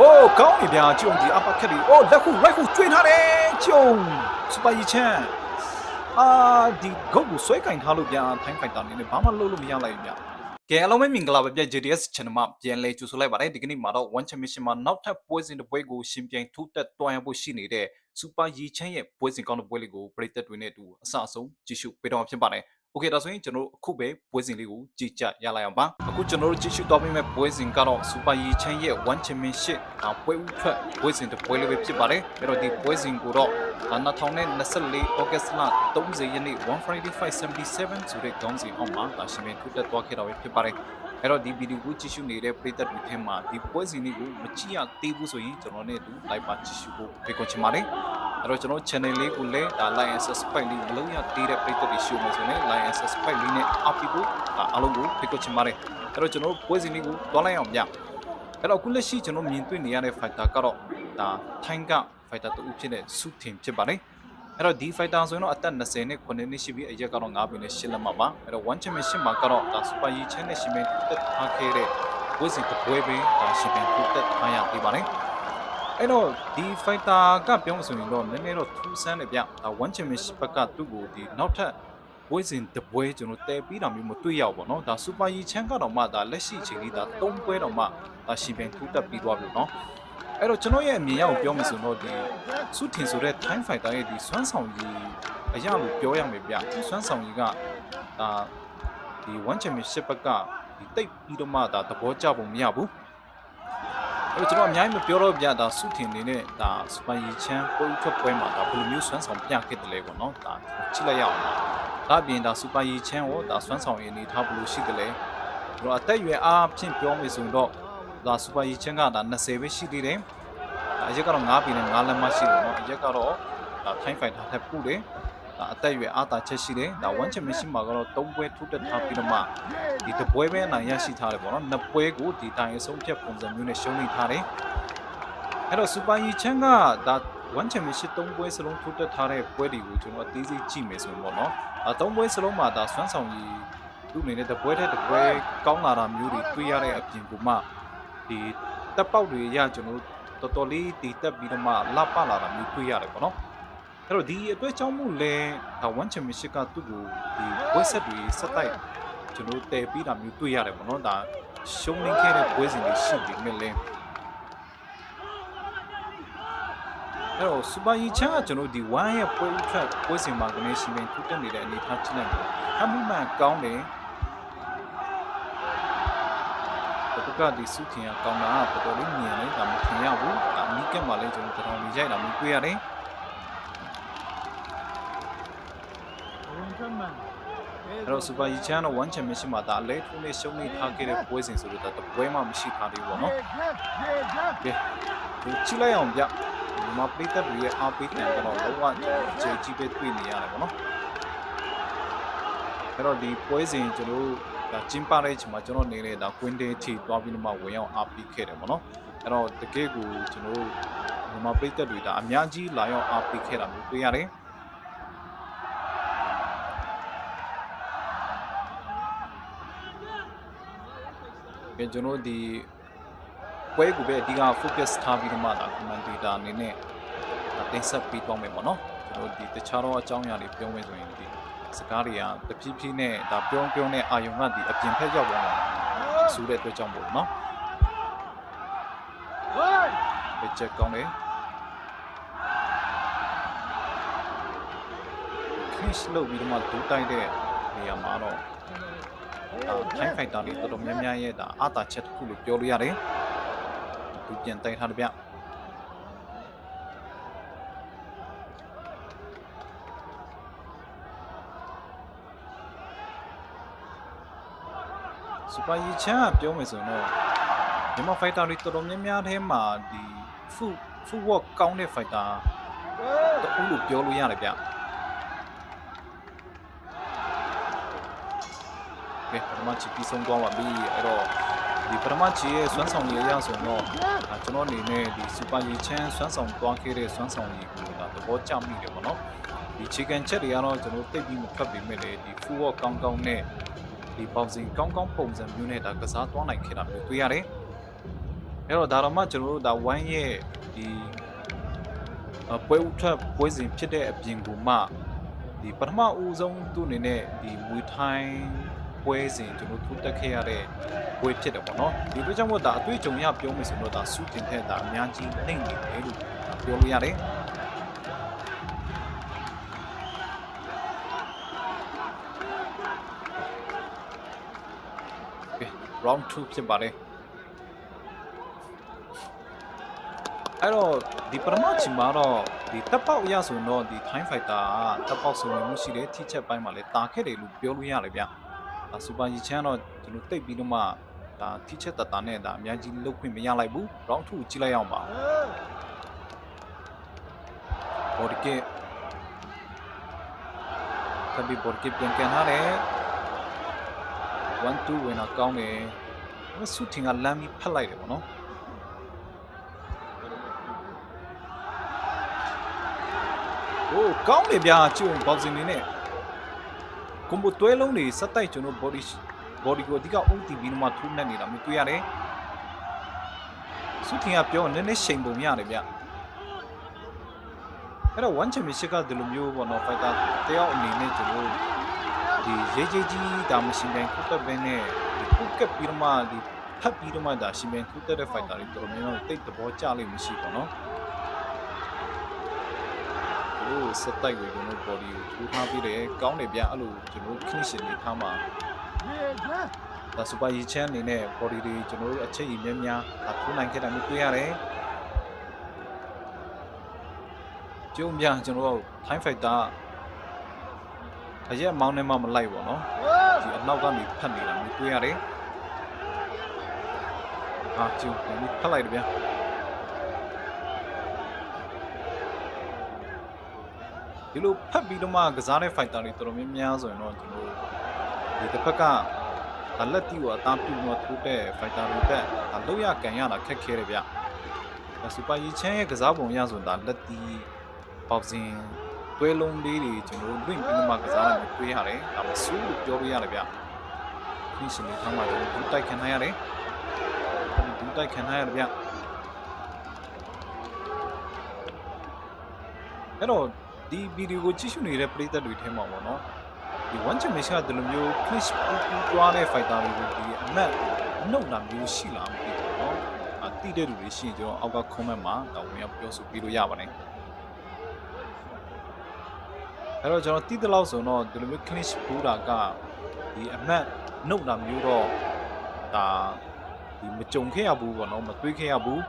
โอ้ကောင်းပြီဗျာကျုံဒီအပါခက်ပြီအိုးလက်ခုလိုက်ခုကျွေးထားတယ်ကျုံစပိုင်ချန်အာဒီဂုတ်ကိုဆွဲကင်ထားလို့ဗျာထိုင်းဖိုက်တာနေနဲ့ဘာမှလုပ်လို့မရလိုက်ဘူးဗျာကဲအလုံးမဲမင်္ဂလာပါဗျ JDS channel မှာပြန်လဲကြိုဆိုလိုက်ပါတယ်ဒီကနေ့မှာတော့ One Championship မှာနောက်ထပ်ပွဲစဉ်တစ်ပွဲကိုရှင်ပြိုင်ထိုးတက်တွန်းရဖို့ရှိနေတဲ့ Super Yi Chan ရဲ့ပွဲစဉ်ကောင်းတဲ့ပွဲလေးကိုပရိသတ်တွေနဲ့အတူအဆအဆုံးကြည့်ရှုပေးတော်ဖြစ်ပါတယ် โอเคဒါဆိုရင်ကျွန်တော်တို့အခုပဲပွဲစဉ်လေးကိုကြည့်ကြရလိုက်အောင်ပါအခုကျွန်တော်တို့ကြည့်ရှုတော့ပြီးမဲ့ပွဲစဉ်ကတော့ super ရီချမ်းရဲ့ one championship အပွဲဥထွက်ပွဲစဉ်တစ်ပွဲလေးပဲဖြစ်ပါတယ်အဲ့တော့ဒီပွဲစဉ်ကိုတော့2024 August လ30ရက်နေ့1 Friday 577ဆိုတဲ့ခေါင်းစဉ်အောက်မှာဒါရှင်ပင်ထိုးတက်သွားခဲ့တာပဲဖြစ်ပါတယ် အဲ့တော့ဒီဗီဒီယိုကိုကြည့်ရှုနေတဲ့ပရိသတ်တွေထဲမှာဒီပွဲစဉ်လေးကိုမကြည့်ရသေးဘူးဆိုရင်ကျွန်တော်နဲ့အတူ live ပါကြည့်ရှုဖို့ဖိတ်ခေါ်ချင်ပါတယ်အဲ့တော့ကျွန်တော် channel လေးကိုလည်းဒါ like and subscribe လေးမလုပ်ရသေးတဲ့ပရိသတ်တွေရှိမှဆိုရင် like and subscribe လေးနဲ့အားပေးဖို့ဒါအားလုံးကိုဖိတ်ခေါ်ချင်ပါတယ်အဲ့တော့ကျွန်တော်ပွဲစဉ်လေးကိုတွားလိုက်အောင်ဗျအဲ့တော့အခုလက်ရှိကျွန်တော်မြင်တွေ့နေရတဲ့ fighter ကတော့ဒါထိုင်းက fighter တူဖြစ်တဲ့စုထင်ဖြစ်ပါတယ် အဲ့တော့ဒီ fighter ဆိုရင်တော့အသက်20နဲ့9နှစ်ရှိပြီအရက်ကတော့9ပင်နဲ့10လက်မှာပါအဲ့တော့ one championship မှာကတော့ဒါ super yi chen နဲ့ရှင်ပင်တက်ထားခဲ့တဲ့ဝစ်စီတပွဲပဲဒါရှင်ပင်တက်ထားရပြီးပါတယ်အဲ့တော့ဒီ fighter ကပြောမှဆိုရင်တော့နည်းနည်းတော့ထူးဆန်းတယ်ဗျဒါ one championship ဘက်ကသူ့ကိုဒီနောက်ထပ်ဝိဇင်တပွဲကျွန်တော်တဲပြီးတာမျိုးမတွေ့ရဘူးပေါ့နော်ဒါ super yi chen ကတော့မှဒါလက်ရှိအချိန်လေးဒါ၃ပွဲတော့မှဒါရှင်ပင်ထူးတက်ပြီးသွားပြီနော် အဲ့တော့ကျွန်တော်ရဲ့အမြင်အရကိုပြောမှဆိုတော့ဒီစုထင်ဆိုတဲ့ time fighter ရဲ့ဒီစွမ်းဆောင်ရည်အရာလို့ပြောရမယ်ဗျဒီစွမ်းဆောင်ရည်ကဒါဒီ one championship ဘက်ကဒီတိတ်ပြီးတော့မှဒါသဘောကျပုံမရဘူးအဲ့တော့ကျွန်တော်အများကြီးမပြောတော့ဗျဒါစုထင်နေနဲ့ဒါစပန်ရီချမ်းပုံထွက်ပွဲမှာဒါဘယ်လိုမျိုးစွမ်းဆောင်ပြခဲ့တယ်လဲပေါ့နော်ဒါကြည့်လိုက်ရအောင်ဒါအပြင်ဒါစပန်ရီချမ်းရောဒါစွမ်းဆောင်ရည်အနေထားဘယ်လိုရှိတယ်လဲကျွန်တော်အသက်အရွယ်အားဖြင့်ပြောမယ်ဆိုရင်တော့ ဒါစပန်ရီချမ်းကဒါ20ပဲရှိသေးတယ်ဒါအရက်ကတော့9ပြည်နဲ့9လက်မရှိဘူးเนาะအရက်ကတော့ဒါထိုင်းဖိုင်တာထက်ပို့တယ်ဒါအသက်အရွယ်အားသာချက်ရှိတယ်ဒါ one championship မှာကတော့3ပွဲထိုးတက်ထားပြီးတော့မှဒီတပွဲပဲအနိုင်ရရှိထားတယ်ပေါ့နော်နှစ်ပွဲကိုဒီတိုင်းအဆုံးဖြတ်ပုံစံမျိုးနဲ့ရှုံးနေထားတယ်အဲ့တော့ super yi chan ကဒါ one championship 3ပွဲစလုံးထိုးတက်ထားတဲ့ပွဲတွေကိုကျွန်တော်အသေးစိတ်ကြည့်မယ်ဆိုရင်ပေါ့နော်အဲ3ပွဲစလုံးမှာဒါစွမ်းဆောင်ရည်သူ့အနေနဲ့တပွဲတဲ့တပွဲကောင်းလာတာမျိုးတွေတွေ့ရတဲ့အပြင်ကမှ ဒီတက်ပေါက်တွေရကျွန်တော်တော်တော်လေးတည်တက်ပြီးတော့မှလှပလာတာမျိုးတွေ့ရတယ်ပေါ့နော်အဲ့တော့ဒီအတွက်ကြောင့်မို့လဲဒါ one championship ကသူ့ကိုဒီပွဲဆက်တွေဆက်တိုက်ကျွန်တော်တည်ပြီးတာမျိုးတွေ့ရတယ်ပေါ့နော်ဒါရှုံးနေခဲ့တဲ့ပွဲစဉ်တွေရှိပြီမြင်လဲအဲ့တော့ super yi chan ကကျွန်တော်ဒီ1ရဲ့ပွဲဥထွက်ပွဲစဉ်မှာကနေရှင်ပင်ထူတက်နေတဲ့အနေအထားကြည့်လိုက်တယ်အမှုမှန်ကောင်းတယ် ကကဒီစုထင်ကကောင်းတာကတော်တော်လေးမြင်တယ်ဒါမထင်ရဘူးဒါအနီးကပ်မှာလည်းကျွန်တော်တော်တော်လေးရိုက်တာမျိုးတွေ့ရတယ်အဲ့တော့ Super Yi Chan တော့ one championship မှာဒါအလဲထိုးနဲ့ရှုံးနေထားခဲ့တဲ့ပွဲစဉ်ဆိုတော့ဒါတပွဲမှမရှိထားသေးဘူးပေါ့နော်။ကဲဒီကြည့်လိုက်အောင်ဗျ။ဒီမှာပိတ်သက်တွေရဲ့အားပေးတယ်ကတော့လုံးဝအခြေကြီးပဲတွေ့နေရတယ်ပေါ့နော်။အဲ့တော့ဒီပွဲစဉ်ကျွန်တော်တို့ ဒါကျင်းပတဲ့အချိန်မှာကျွန်တော်နေတဲ့ဒါ Queen Day ထိသွားပြီးတော့မှဝင်ရောက်အားပေးခဲ့တယ်ပေါ့နော်။အဲ့တော့တကယ်ကိုကျွန်တော်တို့ဒီမှာပိတ်သက်တွေဒါအများကြီးလာရောက်အားပေးခဲ့တာမျိုးတွေ့ရတယ်။ကဲကျွန်တော်ဒီပွဲကိုပဲအဓိက focus ထားပြီးတော့မှဒါ commentator အနေနဲ့ဒါတင်ဆက်ပြီးတော့မယ်ပေါ့နော်ကျွန်တော်ဒီတခြားတော့အကြောင်းအရာတွေပြောမယ်ဆိုရင်ဒီ စကားတွေကတဖြည်းဖြည်းနဲ့ဒါပြောင်းပြောင်းနဲ့အာယုံကဒီအပြင်ဖက်ရောက်သွားတာဆိုတဲ့အတွက်ကြောင့်ပေါ့နော်ဘယ်ချက်ကောင်းလဲ crash လုပ်ပြီးတော့မှဒူးတိုက်တဲ့နေရာမှာတော့ဒါထိုင်းဖိုက်တာတွေတော်တော်များများရဲ့ဒါအာတာချက်တစ်ခုလို့ပြောလို့ရတယ်သူပြန်တိုက်ထားတယ်ဗျ စူပါရီချန်ကပြောမယ်ဆိုရင်တော့မြန်မာဖိုက်တာတွေတော်တော်များများထဲမှာဒီဖူဖူဝက်ကောင်းတဲ့ဖိုက်တာတူလို့ပြောလို့ရတယ်ဗျကဲပထမချီပြီးဆုံးသွားပါပြီအဲ့တော့ဒီပထမချီရဲ့စွမ်းဆောင်ရည်အရဆိုရင်တော့ဒါကျွန်တော်အနေနဲ့ဒီစူပါရီချမ်းစွမ်းဆောင်သွားခဲ့တဲ့စွမ်းဆောင်ရည်ကိုဒါသဘောကျမိတယ်ပေါ့နော်ဒီ chicken ချက်တွေကတော့ကျွန်တော်တိတ်ပြီးမထွက်ပေမဲ့လေဒီ full work ကောင်းကောင်းနဲ့ ဒီ bouncing ကောင်းကောင်းပုံစံမျိုးနဲ့ဒါကစားသွားနိုင်ခဲ့တာမျိုးတွေ့ရတယ်အဲ့တော့ဒါတော့မှကျွန်တော်တို့ဒါဝိုင်းရဲ့ဒီအပွဲဥထွက်ပွဲစဉ်ဖြစ်တဲ့အပြင်ကိုမှဒီပထမဦးဆုံးသူ့အနေနဲ့ဒီမွေထိုင်းပွဲစဉ်ကျွန်တော်ထိုးတက်ခဲ့ရတဲ့ပွဲဖြစ်တယ်ပေါ့နော်ဒီအတွက်ကြောင့်မို့ဒါအတွေ့အကြုံရပြောမယ်ဆိုတော့ဒါစုတင်တဲ့ဒါအများကြီးနှိမ့်နေတယ်လို့ပြောလို့ရတယ် round 2ဖြစ်ပါတယ်အဲ့တော့ဒီပထမချိန်မှာတော့ဒီတပ်ပေါက်အရဆိုရင်တော့ဒီ time fighter ကတပ်ပေါက်ဆိုရင်မှုရှိတယ်ထိချက်ပိုင်းမှာလည်းတာခဲ့တယ်လို့ပြောလို့ရတယ်ဗျ။ဒါစူပါရီချန်တော့ကျွန်တော်တိတ်ပြီးတော့မှဒါထိချက်တတာနဲ့ဒါအများကြီးလုတ်ခွင့်မရလိုက်ဘူး round 2ကိုကြည့်လိုက်အောင်ပါ body kick တပီ body kick ပြန်ကန်ထားတယ် 1 2ဝင်တော့ကောင်းတယ်ဒါပေမဲ့ဆုထင်ကလမ်းပြီးဖက်လိုက်တယ်ပေါ့နော်โอ้ကောင်းတယ်ဗျာကျုံ boxing နေနဲ့ကွန်ဘိုတွဲလုံးတွေစက်တိုက်ကျွန်တော် body body ကိုအဓိက OTB နမှာထိုးနှက်နေတာမျိုးတွေ့ရတယ်ဆုထင်ကပြောနည်းနည်းရှိန်ပုံရတယ်ဗျအဲ့တော့ one championship ကဒီလိုမျိုးပေါ့နော် fighter တယောက်အနေနဲ့ကျွန်တော် ဒီရေးကြီးကြီးဒါမရှင်ပြန်ခုတ်တက်ပဲနဲ့ဒီခုတ်ကပ်ပြီးတော့မှဒီဖတ်ပြီးတော့မှဒါရှင်ပြန်ခုတ်တက်တဲ့ fighter တွေတော်တော်များများတိတ်သဘောကျလိမ့်မရှိပါတော့။ဟိုစက်တိုက်ကိုကျွန်တော် body ကိုထိုးထားပြီးတယ်ကောင်းတယ်ဗျအဲ့လိုကျွန်တော် clean နေထားမှာဒါ super yi chan အနေနဲ့ body တွေကျွန်တော်အချက်ကြီးများများဒါထိုးနိုင်ခဲ့တာမျိုးတွေ့ရတယ်။ကျုံပြန်ကျွန်တော် time fighter အရက်မောင်းနဲ့မှမလိုက်ပါတော့ဒီအနောက်ကနေဖတ်နေတာမျိုးတွေ့ရတယ်အာကျုံပြန်ပြီးဖတ်လိုက်တယ်ဗျာဒီလိုဖတ်ပြီးတော့မှကစားတဲ့ fighter တွေတော်တော်များများဆိုရင်တော့ကျွန်တော်ဒီတစ်ဖက်ကဒါလက်တီကိုအသားပြုတော့ထိုးတဲ့ fighter တွေတက်ဒါလောက်ရကန်ရတာခက်ခဲတယ်ဗျဒါစူပါရီချန်ရဲ့ကစားပုံရဆိုရင်ဒါလက်တီ boxing တွဲလုံးလေးတွေကျွန်တော်လွင့်ပြီးမှကစားရမယ်တွေးရတယ်။ဒါမှစူးလို့ပြောလို့ရတယ်ဗျ။ဒီရှင်လေးထားမှကျွန်တော်ဒူးတိုက်ခံနိုင်ရတယ်။ဒူးတိုက်ခံနိုင်ရတယ်ဗျ။အဲ့တော့ဒီဗီဒီယိုကိုကြည့်ရှုနေတဲ့ပရိသတ်တွေထဲမှာပေါ့နော်။ဒီ one championship ကဒီလိုမျိုး clip ပူပူတွားတဲ့ fighter တွေကိုဒီအမတ်နှုတ်လာမျိုးရှိလားမသိဘူးเนาะ။အတိတဲ့လူတွေရှိရင်ကျွန်တော်အောက်က comment မှာဒါဝင်ရောက်ပြောဆိုပြလို့ရပါတယ်။ အဲ့တော့ကျွန်တော်တိတလောက်ဆိုတော့ဒီလိုမျိုး clinch ပူးတာကဒီအမတ်နှုတ်တာမျိုးတော့ဒါဒီမကြုံခဲ့ရဘူးပေါ့နော်မတွေးခဲ့ရဘူး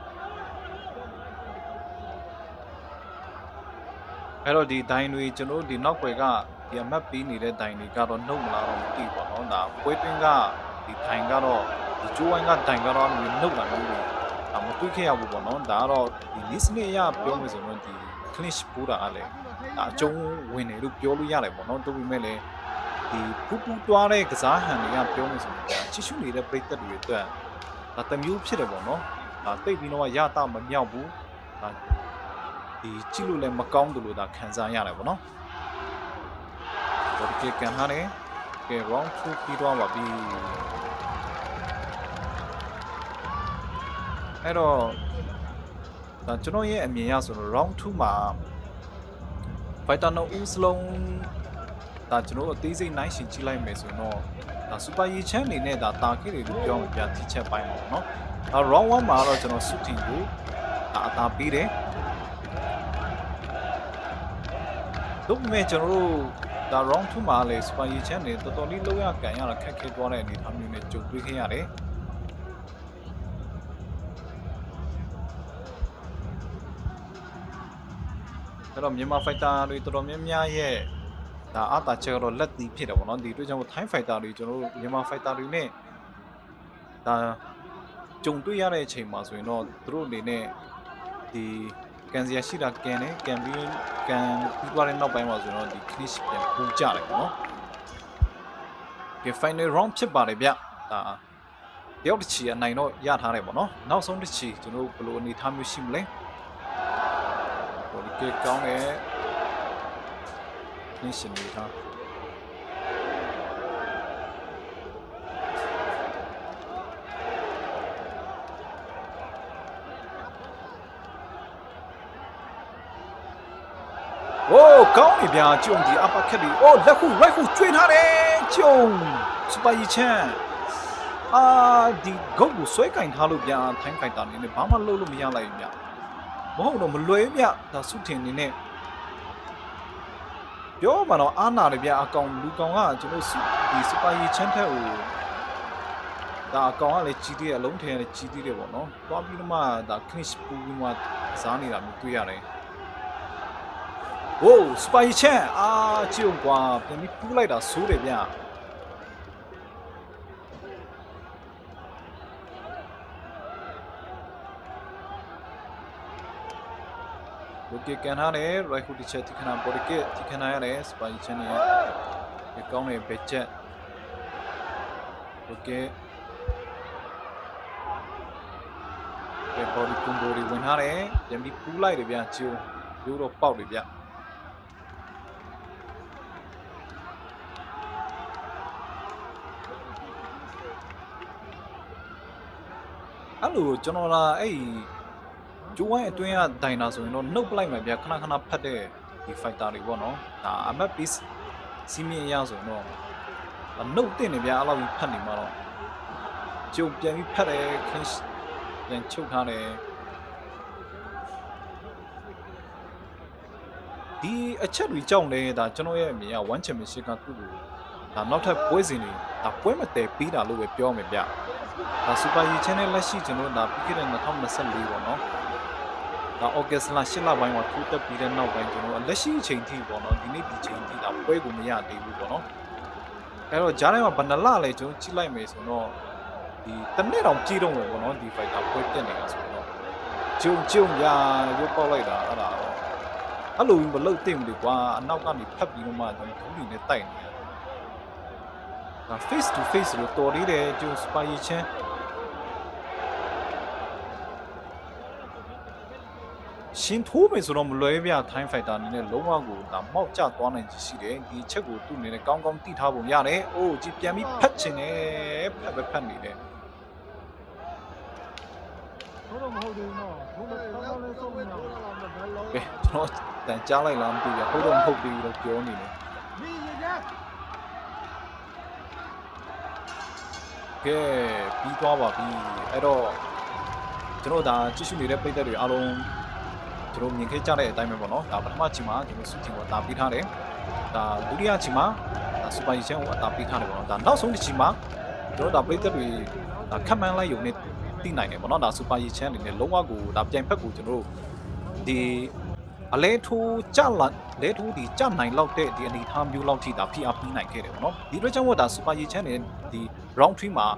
အဲ့တော့ဒီဒိုင်တွေကျွန်တော်တို့ဒီနောက်ွယ်ကဒီအမတ်ပေးနေတဲ့ဒိုင်တွေကတော့နှုတ်မလားတော့မသိဘူးပေါ့နော်ဒါပွဲတွင်းကဒီဒိုင်ကတော့ဒီဂျိုးဝိုင်းကဒိုင်ကတော့နှုတ်တာမျိုးတွေဒါမတွေးခဲ့ရဘူးပေါ့နော်ဒါကတော့ဒီလစ်စနစ်အရပြောမယ်ဆိုတော့ဒီ clinch ပူးတာကလည်းဒါအကျုံးဝင်တယ်လို့ပြောလို့ရတယ်ပေါ့နော်တို့ပေမဲ့လည်းဒီပူပူတွားတဲ့ကစားဟန်တွေကပြောမယ်ဆိုရင်ဒါချစ်ရှုနေတဲ့ပြိသက်တွေအတွက်ဒါတမျိုးဖြစ်တယ်ပေါ့နော်ဒါတိတ်ပြီးတော့ရတာမမြောက်ဘူးဒါဒီကြည့်လို့လည်းမကောင်းတယ်လို့ဒါခံစားရတယ်ပေါ့နော်ဒီကကန်ဟာနေကဲ round 2ပြီးတော့ပါပြီအဲ့တော့ဒါ ကျွန်တော်ရဲ့အမြင်အရဆိုတော့ round 2မှာ fighter နှစ်ဦးစလုံးဒါကျွန်တော်အသေးစိတ်နိုင်ရှင်ကြည့်လိုက်မယ်ဆိုတော့ဒါ super yi chan အနေနဲ့ဒါတာခဲ့တယ်လို့ပြောအောင်ပြတိချက်ပိုင်းပေါ့နော်ဒါ round 1မှာတော့ကျွန်တော် shooting ကိုဒါအသာပေးတယ်တို့မဲ့ကျွန်တော်တို့ဒါ round 2မှာလည်း super yi chan နေတော်တော်လေးလောက်ရကန်ရတာခက်ခဲသွားတဲ့အနေအထားမျိုးနဲ့ကြုံတွေ့ခဲ့ရတယ် အဲ့တော့မြန်မာ fighter တွေတော်တော်များများရဲ့ဒါအတာချက်ကတော့လက်သီးဖြစ်တယ်ပေါ့နော်ဒီအတွက်ကြောင့် Thai fighter တွေကျွန်တော်တို့မြန်မာ fighter တွေနဲ့ဒါကြုံတွေ့ရတဲ့အချိန်မှာဆိုရင်တော့သူတို့အနေနဲ့ဒီကန်စီယာရှိတာကန်တယ်ကန်ပြီးကန်ပြီးသွားတဲ့နောက်ပိုင်းမှာဆိုတော့ဒီ finish ပြန်ပူကြတယ်ပေါ့နော်ဒီ final round ဖြစ်ပါတယ်ဗျဒါတယောက်တစ်ချီအနိုင်တော့ရထားတယ်ပေါ့နော်နောက်ဆုံးတစ်ချီကျွန်တော်တို့ဘယ်လိုအနေထားမျိုးရှိမလဲဟိုဒီ ကကောင်းတဲ့နှင်းရှင်တွေထားโอ้ကောင်းပြီဗျာကျုံဒီအပါခက်ပြီโอ้လက်ခု right ခုကျွေးထားတယ်ကျုံစပါရီချန်အာဒီဂုတ်ကိုဆွဲကင်ထားလို့ဗျာထိုင်းဖိုက်တာနေနဲ့ဘာမှလုပ်လို့မရလိုက်ဘူးဗျာ မဟုတ်တော့မလွဲပြဒါစုထင်နေနဲ့ပြောမှတော့အာနာတယ်ဗျအကောင်လူကောင်ကကျွန်တော်စုဒီစပိုင်ချန်ထက်ကိုဒါအကောင်ကလည်းကြီးသေးတယ်အလုံးထည်ကလည်းကြီးသေးတယ်ပေါ့နော်သွားပြီးတော့မှဒါ clinch ပူပြီးမှစားနေတာမျိုးတွေ့ရတယ်ဝိုးစပိုင်ချန်အာချီုံကွာပြန်ပြီးပူးလိုက်တာဆိုးတယ်ဗျ okay ကန်ထားတယ် right hook တစ်ချက်ထိခဏ body kick ထိခဏရတယ် spy chin နဲ့ကောင်းတဲ့ back ချက် okay ပြန် body combo တွေဝင်ထားတယ်ပြန်ပြီးပူးလိုက်တယ်ဗျာချိုးရိုးတော့ပေါက်တယ်ဗျာအဲ့လိုကျွန်တော်လာအဲ့ ဂျိုးဝိုင်းအတွင်းကဒိုင်နာဆိုရင်တော့နှုတ်ပလိုက်မှဗျခဏခဏဖတ်တဲ့ဒီ fighter တွေပေါ့နော်ဒါအမတ် piece စီမီအရဆိုရင်တော့နှုတ်တင်နေဗျအဲ့လိုဖတ်နေမှာတော့ကျုပ်ပြန်ပြီးဖတ်တယ် clinch ပြန်ချုပ်ထားတယ်ဒီအချက်တွေကြောင့်လဲဒါကျွန်တော်ရဲ့အမြင်က1 championship ကသူ့ကိုဒါနောက်ထပ်ပွဲစဉ်တွေဒါပွဲမတည်ပြီးတာလို့ပဲပြောမယ်ဗျဒါစူပါရီချန်နယ်လက်ရှိကျွန်တော်ဒါပြီးခဲ့တဲ့2024ပေါ့နော် ဒါဩဂတ်စ်လ8လပိုင်းမှာထူးတက်ပြီးတဲ့နောက်ပိုင်းကျွန်တော်လက်ရှိအချိန်ထိပေါ့နော်ဒီနေ့ဒီချိန်ထိဒါပွဲကိုမရသေးဘူးပေါ့နော်အဲတော့ဂျားထဲမှာဘယ်နှလလဲကျွန်တော်ကြည့်လိုက်မယ်ဆိုတော့ဒီတစ်နေ့တောင်ကြည့်တော့မယ်ပေါ့နော်ဒီ fighter ပွဲပြတ်နေတာဆိုတော့ဂျုံဂျုံညာရုပ်ပေါက်လိုက်တာအဲ့ဒါတော့အဲ့လိုမလုပ်သင့်ဘူးကွာအနောက်ကနေဖတ်ပြီးတော့မှကျွန်တော်ဒူးလီနဲ့တိုက်နေတယ်ဒါ face to face လို့တော်သေးတယ်ဂျုံစပါယီချန် ရှင်ထိုးမယ်ဆိုတော့မလွယ်ပြထိုင်းဖိုက်တာအနေနဲ့လုံးဝကိုဒါမောက်ကျသွားနိုင်ကြီးရှိတယ်ဒီချက်ကိုသူ့အနေနဲ့ကောင်းကောင်းတိထားပုံရတယ်အိုးကြည်ပြန်ပြီးဖတ်ချင်တယ်ဖတ်ပဲဖတ်နေတယ်ဟုတ်တော့မဟုတ်သေးဘူးနော်ဘုန်းတော်ကောင်းကောင်းလေးဆုံးမရဘူးကဲကျွန်တော်တန်ကြားလိုက်လားမသိဘူးဟုတ်တော့မဟုတ်သေးဘူးလို့ပြောနေတယ်မင်းရရကဲပြီးသွားပါပြီအဲ့တော့ကျွန်တော်ဒါကြည့်ရှုနေတဲ့ပိတ်သက်တွေအားလုံး ကျွန်တော်မြင်ခဲ့ကြတဲ့အတိုင်းပဲပေါ့နော်ဒါပထမချိန်မှာကျွန်တော်စုတင်ကိုတာပြီးထားတယ်ဒါဒုတိယချိန်မှာဒါစူပါရီချန်ကိုအတာပြီးထားတယ်ပေါ့နော်ဒါနောက်ဆုံးတစ်ချိန်မှာကျွန်တော်ဒါပိတ်သက်တွေဒါခက်မှန်းလိုက်ရုံနဲ့သိနိုင်တယ်ပေါ့နော်ဒါစူပါရီချန်အနေနဲ့လုံးဝကိုဒါပြိုင်ဖက်ကိုကျွန်တော်တို့ဒီအလဲထိုးကြလာလဲထိုးဒီကြနိုင်လောက်တဲ့ဒီအနေအထားမျိုးလောက်ထိဒါ PR ပြီးနိုင်ခဲ့တယ်ပေါ့နော်ဒီအတွက်ကြောင့်မို့ဒါစူပါရီချန်နဲ့ဒီ round 3မှာ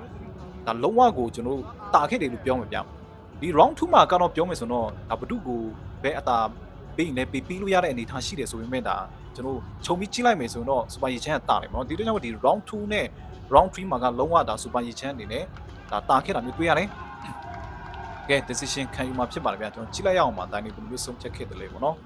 ဒါလုံးဝကိုကျွန်တော်တို့တာခဲ့တယ်လို့ပြောမှာဗျဒီ round 2မှာကတော့ပြောမယ်ဆိုတော့ဒါဘဒုကို ဘယ်အတာပေးနေပေးပြီးလို့ရတဲ့အနေအထားရှိတယ်ဆိုပေမဲ့ဒါကျွန်တော်ခြုံပြီးကြည့်လိုက်မယ်ဆိုတော့စူပါရီချန်ကတာတယ်ပေါ့နော်ဒီအတွက်ကြောင့်မို့ဒီ round 2နဲ့ round 3မှာကလုံးဝဒါစူပါရီချန်အနေနဲ့ဒါတာခဲ့တာမျိုးတွေ့ရတယ်ကဲ decision ခံယူမှာဖြစ်ပါတယ်ဗျာကျွန်တော်ကြည့်လိုက်ရအောင်ပါတိုင်းနေဘယ်လိုမျိုးဆုံးဖြတ်ခဲ့တယ်လဲပေါ့နော်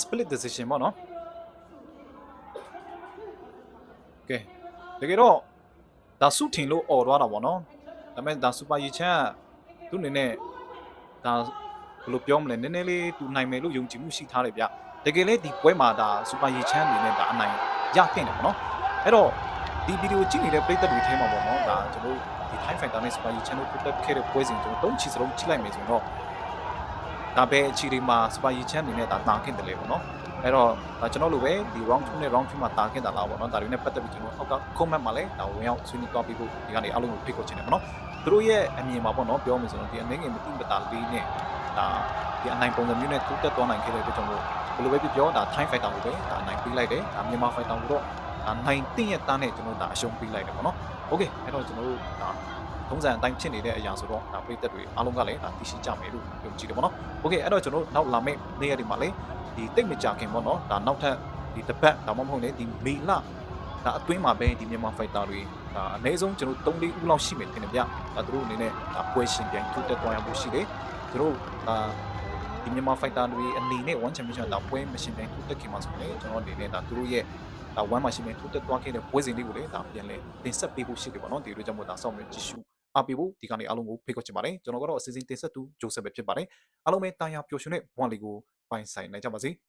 split decision ပေါ့နော်ကဲတကယ်တော့ဒါစုထင်လို့អော်သွားတာပေါ့နော်ဒါပေမဲ့ဒါစူပါရီချန်ကသူ့အနေနဲ့ဒါဘယ်လိုပြောမလဲနည်းနည်းလေးတူနိုင်မယ်လို့ယုံကြည်မှုရှိထားတယ်ဗျတကယ်လေဒီပွဲမှာဒါစူပါရီချန်အနေနဲ့ဒါအနိုင်ရခဲ့တယ်ပေါ့နော်အဲ့တော့ဒီဗီဒီယိုကြည့်နေတဲ့ပရိသတ်တွေထဲမှာပေါ့နော်ဒါကျွန်တော်ဒီ Thai Fighter နဲ့ Super Yi Channel ကိုတက်ခဲ့တဲ့ပွဲစဉ်ကျွန်တော်တုံးချီစလုံးကြည့်လိုက်မယ်ဆိုတော့ ဒါပဲအခြေဒီမှာ Super Yi Channel အနေနဲ့ဒါတာခင်တယ်လေပေါ့နော်အဲ့တော့ဒါကျွန်တော်လိုပဲဒီ round 2နဲ့ round 3မှာတာခင်တာလားပေါ့နော်ဒါတွေနဲ့ပတ်သက်ပြီးကျွန်တော်အောက်က comment မှာလည်းဒါဝင်ရောက်ဆွေးနွေးသွားပြီးဖို့ဒီကနေအားလုံးကိုဖိတ်ခေါ်ချင်တယ်ပေါ့နော်သူတို့ရဲ့အမြင်မှာပေါ့နော်ပြောမယ်ဆိုတော့ဒီအနေငယ်မတိမတာလေးနဲ့ဒါဒီအနိုင်ပုံစံမျိုးနဲ့တိုးတက်သွားနိုင်ခဲ့တဲ့အတွက်ကြောင့်မို့ဘယ်လိုပဲပြောပြောဒါ Thai Fighter ကိုပဲဒါနိုင်ပေးလိုက်တယ်ဒါမြန်မာ Fighter ကိုတော့ဒါနိုင်တဲ့ရဲ့တန်းနဲ့ကျွန်တော်ဒါအရှုံးပေးလိုက်တယ်ပေါ့နော်โอเคအဲ့တော့ကျွန်တော်တို့ဒါ သုံးဆန်အတိုင်းဖြစ်နေတဲ့အရာဆိုတော့ဒါပြည်သက်တွေအားလုံးကလည်းဒါသိရှိကြမယ်လို့ပြောကြည့်တယ်ပေါ့နော်။ Okay အဲ့တော့ကျွန်တော်နောက်လာမယ့်နေ့ရက်ဒီမှာလေဒီတိတ်မကြခင်ပေါ့နော်ဒါနောက်ထပ်ဒီတပတ်ဒါမှမဟုတ်လေဒီမေလဒါအတွင်းမှာပဲဒီမြန်မာဖိုက်တာတွေဒါအနည်းဆုံးကျွန်တော်3-4ဦးလောက်ရှိမယ်ထင်တယ်ဗျ။ဒါတို့အနေနဲ့ဒါပွဲရှင်ပြန်ထိုးတက်သွားရမှုရှိတယ်။တို့ဒါဒီမြန်မာဖိုက်တာတွေအနေနဲ့ one championship ဒါပွဲမရှင်ပြန်ထိုးတက်ခင်မှာဆိုရင်ကျွန်တော်အနေနဲ့ဒါတို့ရဲ့ဒါ1မှာရှင်ပြန်ထိုးတက်သွားခဲ့တဲ့ပွဲစဉ်လေးကိုလည်းဒါပြန်လဲတင်ဆက်ပေးဖို့ရှိတယ်ပေါ့နော်။ဒီလိုကြောင့်မို့ဒါဆောင်မြေကြည့်ရှု အားပေးဖို့ဒီကနေ့အားလုံးကိုဖိတ်ခေါ်ချင်ပါတယ်ကျွန်တော်ကတော့အစီအစဉ်တင်ဆက်သူဂျိုဆက်ပဲဖြစ်ပါတယ်အားလုံးပဲတာယာပျော်ရွှင်တဲ့ဘဝလေးကိုပိုင်ဆိုင်နိုင်ကြပါစေ